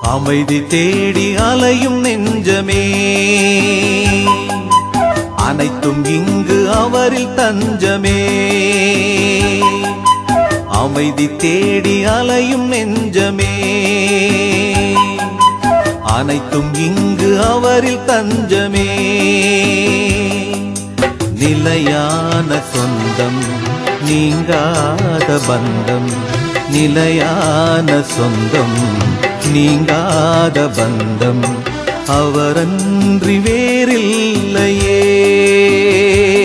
அமைதி தேடி அலையும் நெஞ்சமே. அனைத்தும் இங்கு அவரில் தஞ்சமே. அமைதி தேடி அலையும் நெஞ்சமே. அனைத்தும் இங்கு அவரில் தஞ்சமே. நிலையான சொந்தம் நீங்காத பந்தம். நிலையான சொந்தம் நீங்காத பந்தம். அவரன்றி வேறில்லையே